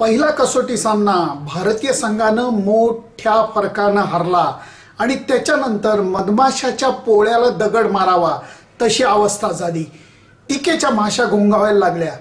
पहिला कसोटी सामना भारतीय संघानं मोठ्या फरकानं हरला आणि त्याच्यानंतर मधमाशाच्या पोळ्याला दगड मारावा तशी अवस्था झाली. टीकेच्या माशा घोंगावायला लागल्या.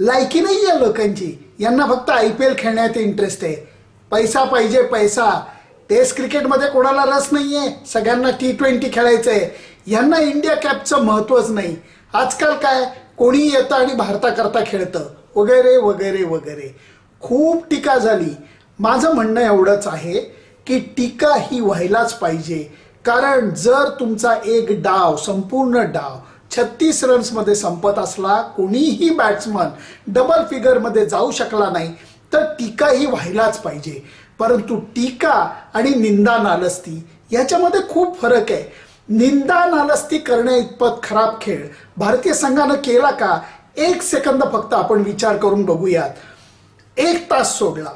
लायकी नाही या लोकांची. यांना फक्त आय पी एल खेळण्यात इंटरेस्ट आहे. पैसा पाहिजे पैसा. टेस्ट क्रिकेटमध्ये कोणाला रस नाहीये. सगळ्यांना टी ट्वेंटी खेळायचंय. यांना इंडिया कॅपचं महत्त्वच नाही. आजकाल काय? कोणी येतं आणि भारताकरता खेळतं. वगैरे वगैरे वगैरे. खूप टीका झाली. माझं म्हणणं एवढंच आहे की टीका ही व्हायलाच पाहिजे. कारण जर तुमचा एक डाव संपूर्ण डाव छत्तीस रन्समध्ये संपत असला कोणीही बॅट्समन डबल फिगरमध्ये जाऊ शकला नाही तर टीका ही व्हायलाच पाहिजे. परंतु टीका आणि निंदा नालस्ती याच्यामध्ये खूप फरक आहे. निंदा नालस्ती करणे इतपत खराब खेळ. भारतीय संघानं केला का? एक सेकंद फक्त आपण विचार करून बघूयात. एक तास सोडला.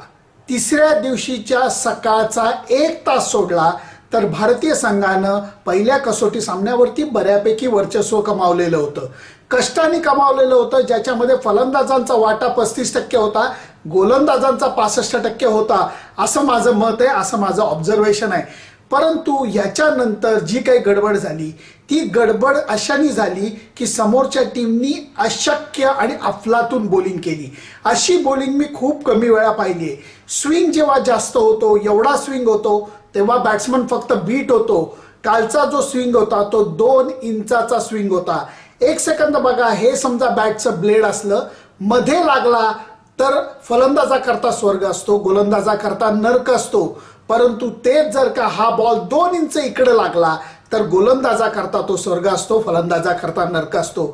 तिसऱ्या दिवशीच्या सकाळचा एक तास सोडला तर भारतीय संघानं पहिल्या कसोटी सामन्यावरती बऱ्यापैकी वर्चस्व कमावलेलं होतं. कष्टाने कमावलेलं होतं ज्याच्यामध्ये फलंदाजांचा वाटा पस्तीस टक्के होता गोलंदाजांचा पासष्ट टक्के होता असं माझं मत आहे असं माझं ऑब्झर्वेशन आहे. परंतु याच्यानंतर जी काही गडबड झाली ती गडबड अशानी झाली की समोरच्या टीमनी अशक्य आणि अफलातून बॉलिंग केली. अशी बॉलिंग मी खूप कमी वेळा पाहिली आहे स्विंग जेव्हा जास्त होतो एवढा स्विंग होतो तेव्हा बॅट्समन फक्त बीट होतो. कालचा जो स्विंग होता तो दोन इंचाचा स्विंग होता. एक सेकंद बघा हे समजा बॅटचं ब्लेड असलं मध्ये लागला तर फलंदाजा करता स्वर्ग असतो गोलंदाजा करता नर्क असतो. परंतु तेच जर का हा बॉल दोन इंच इकडे लागला तर गोलंदाजा करता तो स्वर्ग असतो फलंदाजा करता नर्क असतो.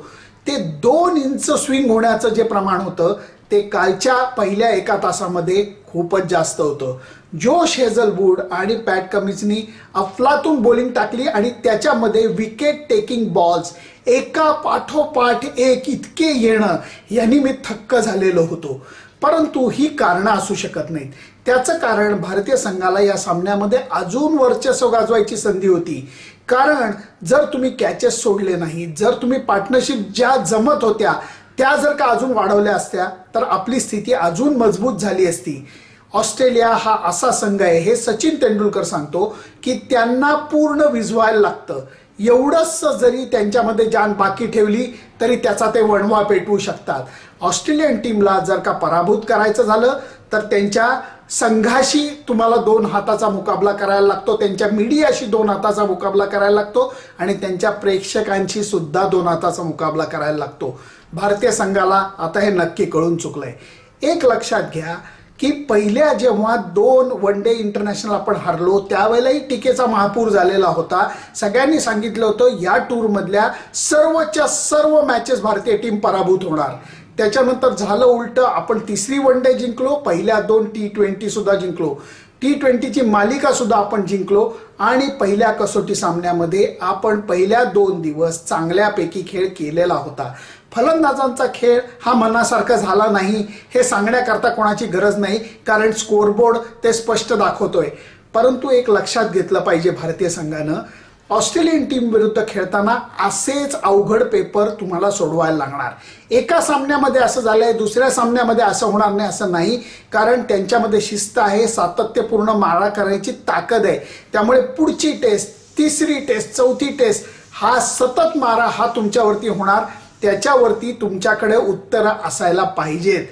ते दोन इंच स्विंग होण्याचं जे प्रमाण होतं ते कालच्या पहिल्या एका तासामध्ये खूपच जास्त होतं. जोश हेझलवूड आणि पॅट कमिन्सनी अफलातून बॉलिंग टाकली आणि त्याच्यामध्ये विकेट टेकिंग बॉल्स एका पाठोपाठ एक इतके येणं यांनी मी थक्क झालेलो होतो. परंतु ही कारणं असू शकत नाहीत. त्याचं कारण भारतीय संघाला या सामन्यामध्ये अजून वर्चस्व गाजवायची संधी होती. कारण जर तुम्ही कॅचेस सोडले नाही जर तुम्ही पार्टनरशिप ज्या जमत होत्या त्या जर का अजून वाढवल्या असत्या तर आपली स्थिती अजून मजबूत झाली असती. ऑस्ट्रेलिया हा असा संघ आहे हे सचिन तेंडुलकर सांगतो की त्यांना पूर्ण विजवायला लागतं. एवढंच जरी त्यांच्यामध्ये जान बाकी ठेवली तरी त्याचा ते वणवा पेटवू शकतात. ऑस्ट्रेलियन टीमला जर का पराभूत करायचं झालं तर त्यांच्या संघाशी तुम्हाला दोन हाताचा मुकाबला करायला लागतो त्यांच्या मीडियाशी दोन हाताचा मुकाबला करायला लागतो आणि त्यांच्या प्रेक्षकांशी सुद्धा दोन हाताचा मुकाबला करायला लागतो. भारतीय संघाला आता हे नक्की कळून चुकलंय. एक लक्षात घ्या की पहिल्या जेव्हा दोन वन डे इंटरनॅशनल आपण हरलो त्यावेळेलाही टीकेचा महापूर झालेला होता. सगळ्यांनी सांगितलं होतं या टूरमधल्या सर्वच्या सर्व मॅचेस भारतीय टीम पराभूत होणार. त्याच्यानंतर झालं उलटं आपण तिसरी वन डे जिंकलो पहिल्या दोन टी ट्वेंटी सुद्धा जिंकलो. टी ट्वेंटीची मालिका सुद्धा आपण जिंकलो आणि पहिल्या कसोटी सामन्यामध्ये आपण पहिल्या दोन दिवस चांगल्यापैकी खेळ केलेला होता. फलंदाजांचा खेळ हा मनासारखा झाला नाही हे सांगण्याकरता कोणाची गरज नाही कारण स्कोरबोर्ड ते स्पष्ट दाखवतोय. परंतु एक लक्षात घेतलं पाहिजे भारतीय संघानं. ऑस्ट्रेलियन टीम विरुद्ध खेळताना असेच अवघड पेपर तुम्हाला सोडवायला लागणार. एका सामन्यामध्ये असं झालंय दुसऱ्या सामन्यामध्ये असं होणार नाही असं नाही कारण त्यांच्यामध्ये शिस्त आहे सातत्यपूर्ण मारा करण्याची ताकद आहे. त्यामुळे पुढची टेस्ट तिसरी टेस्ट चौथी टेस्ट हा सतत मारा हा तुमच्यावरती होणार. त्याच्यावरती तुमच्याकडे उत्तरं असायला पाहिजेत.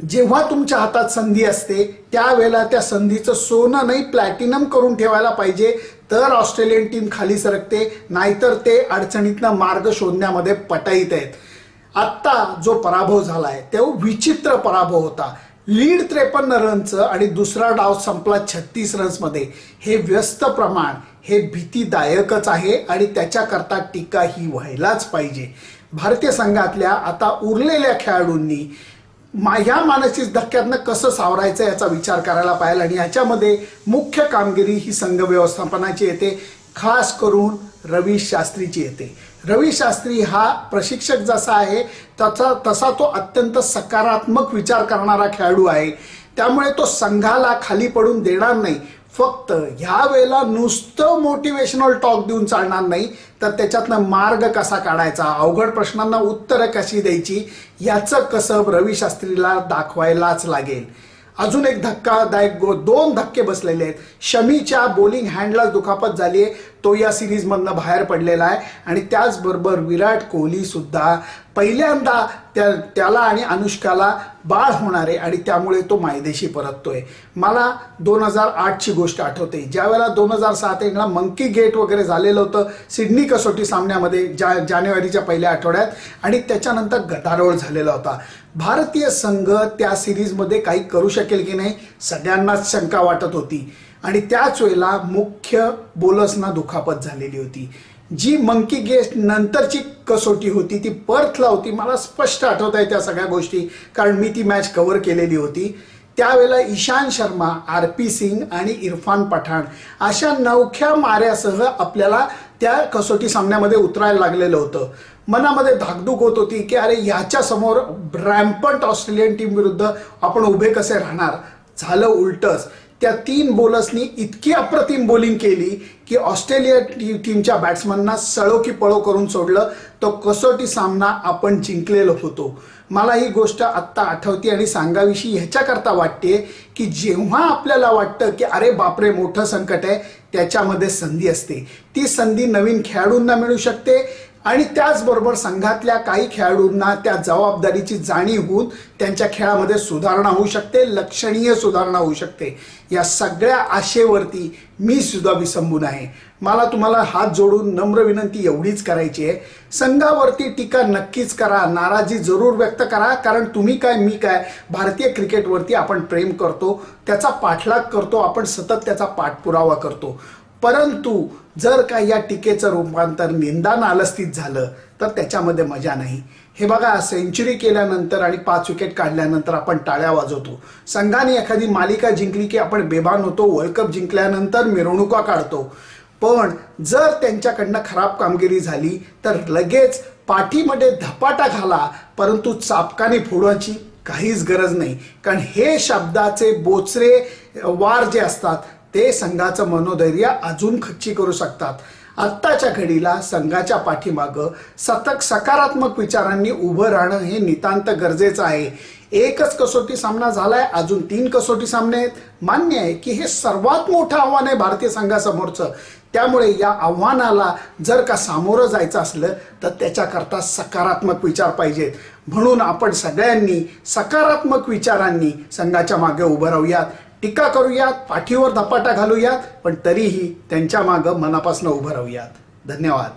जेव्हा तुमच्या हातात संधी असते त्यावेळेला त्या संधीचं सोनं नाही प्लॅटिनम करून ठेवायला पाहिजे. तर ऑस्ट्रेलियन टीम खाली सरकते नाहीतर ते अडचणीतनं मार्ग शोधण्यामध्ये पटाईत आहेत. आत्ता जो पराभव झाला आहे तो विचित्र पराभव होता. लीड त्रेपन्न रनचं आणि दुसरा डाव संपला छत्तीस रन्समध्ये हे व्यस्त प्रमाण हे भीतीदायकच आहे आणि त्याच्याकरता टीका ही व्हायलाच पाहिजे. भारतीय संघातल्या आता उरलेल्या खेळाडूंनी मा ह्या मानसिक धक्क्यातनं कसं सावरायचं याचा विचार करायला पाहिजे आणि ह्याच्यामध्ये मुख्य कामगिरी ही संघ व्यवस्थापनाची येते. खास करून रवी शास्त्रीची येते. रवी शास्त्री हा प्रशिक्षक जसा आहे त्याचा तसा तो अत्यंत सकारात्मक विचार करणारा खेळाडू आहे. त्यामुळे तो संघाला खाली पडून देणार नाही. फक्त ह्या वेळेला नुसतं मोटिवेशनल टॉक देऊन चालणार नाही तर त्याच्यातनं मार्ग कसा काढायचा? अवघड प्रश्नांना उत्तरं कशी द्यायची? याचं कसब रवी शास्त्रीला दाखवायलाच लागेल. अजून एक धक्कादायक गो दोन धक्के बसलेले आहेत. शमीच्या बॉलिंग हँडला दुखापत झाली आहे तो या सिरीजमधनं बाहेर पडलेला आहे. आणि त्याचबरोबर विराट कोहलीसुद्धा पहिल्यांदा त्या त्याला आणि अनुष्काला बाळ होणार आहे आणि त्यामुळे तो मायदेशी परततोय. मला दोन हजार आठची गोष्ट आठवते. ज्यावेळेला दोन हजार सात एकला मंकी गेट वगैरे झालेलं होतं सिडनी कसोटी सामन्यामध्ये जा जानेवारीच्या पहिल्या आठवड्यात आणि त्याच्यानंतर गदारोळ झालेला होता. भारतीय संघ त्या सिरीजमध्ये काही करू शकेल की नाही सगळ्यांनाच शंका वाटत होती. आणि त्याच वेळेला मुख्य बोलसना दुखापत झालेली होती. जी मंकी गेस्ट नंतरची कसोटी होती ती पर्थला होती मला स्पष्ट आठवत आहे त्या सगळ्या गोष्टी कारण मी ती मॅच कव्हर केलेली होती. त्यावेळेला ईशान शर्मा आर पी सिंग आणि इरफान पठाण अशा नवख्या माऱ्यासह आपल्याला त्या कसोटी सामन्यामध्ये उतरायला लागलेलं होतं. मनामध्ये धाकधूक होत होती की अरे ह्याच्यासमोर रॅम्पंट ऑस्ट्रेलियन टीम विरुद्ध आपण उभे कसे राहणार? झालं उलटच. त्या तीन बॉलर्सनी इतकी अप्रतिम बोलिंग केली की ऑस्ट्रेलिया टी टीमच्या बॅट्समनना सळो की पळो करून सोडलं. तो कसोटी सामना आपण जिंकलेलो होतो. मला ही गोष्ट आत्ता आठवते आणि सांगाविषयी ह्याच्याकरता वाटते की जेव्हा आपल्याला वाटतं की अरे बापरे मोठं संकट आहे त्याच्यामध्ये संधी असते. ती संधी नवीन खेळाडूंना मिळू शकते आणि त्याचबरोबर संघातल्या काही खेळाडूंना त्या जबाबदारीची जाणीव होऊन त्यांच्या खेळामध्ये सुधारणा होऊ शकते लक्षणीय सुधारणा होऊ शकते. या सगळ्या आशेवरती मी सुद्धा विसंबून आहे. मला तुम्हाला हात जोडून नम्र विनंती एवढीच करायची आहे. संघावरती टीका नक्कीच करा नाराजी जरूर व्यक्त करा कारण तुम्ही काय मी काय भारतीय क्रिकेटवरती आपण प्रेम करतो त्याचा पाठलाग करतो आपण सतत त्याचा पाठपुरावा करतो. परंतु जर का या टीकेचं रूपांतर निंदा नालस्तित झालं तर त्याच्यामध्ये मजा नाही. हे बघा सेंचुरी केल्यानंतर आणि पाच विकेट काढल्यानंतर आपण टाळ्या वाजवतो. संघाने एखादी मालिका जिंकली की आपण बेभान होतो वर्ल्ड कप जिंकल्यानंतर मिरवणुका काढतो. पण जर त्यांच्याकडनं खराब कामगिरी झाली तर लगेच पाठीमध्ये धपाटा घाला परंतु चापकाने फोडवायची काहीच गरज नाही. कारण हे शब्दाचे बोचरे वार जे असतात ते संघाचं मनोधैर्य अजून खच्ची करू शकतात. आत्ताच्या घडीला संघाच्या पाठीमागं सतत सकारात्मक विचारांनी उभं राहणं हे नितांत गरजेचं आहे. एकच कसोटी सामना झालाय अजून तीन कसोटी सामने आहेत. मान्य आहे की हे सर्वात मोठं आव्हान आहे भारतीय संघासमोरचं. त्यामुळे या आव्हानाला जर का सामोरं जायचं असलं तर त्याच्याकरता सकारात्मक विचार पाहिजेत. म्हणून आपण सगळ्यांनी सकारात्मक विचारांनी संघाच्या मागे उभं राहूयात. टीका करूयात पाठीवर धपाटा घालूयात पण तरीही त्यांच्या मागं मनापासून उभं राहूयात. धन्यवाद.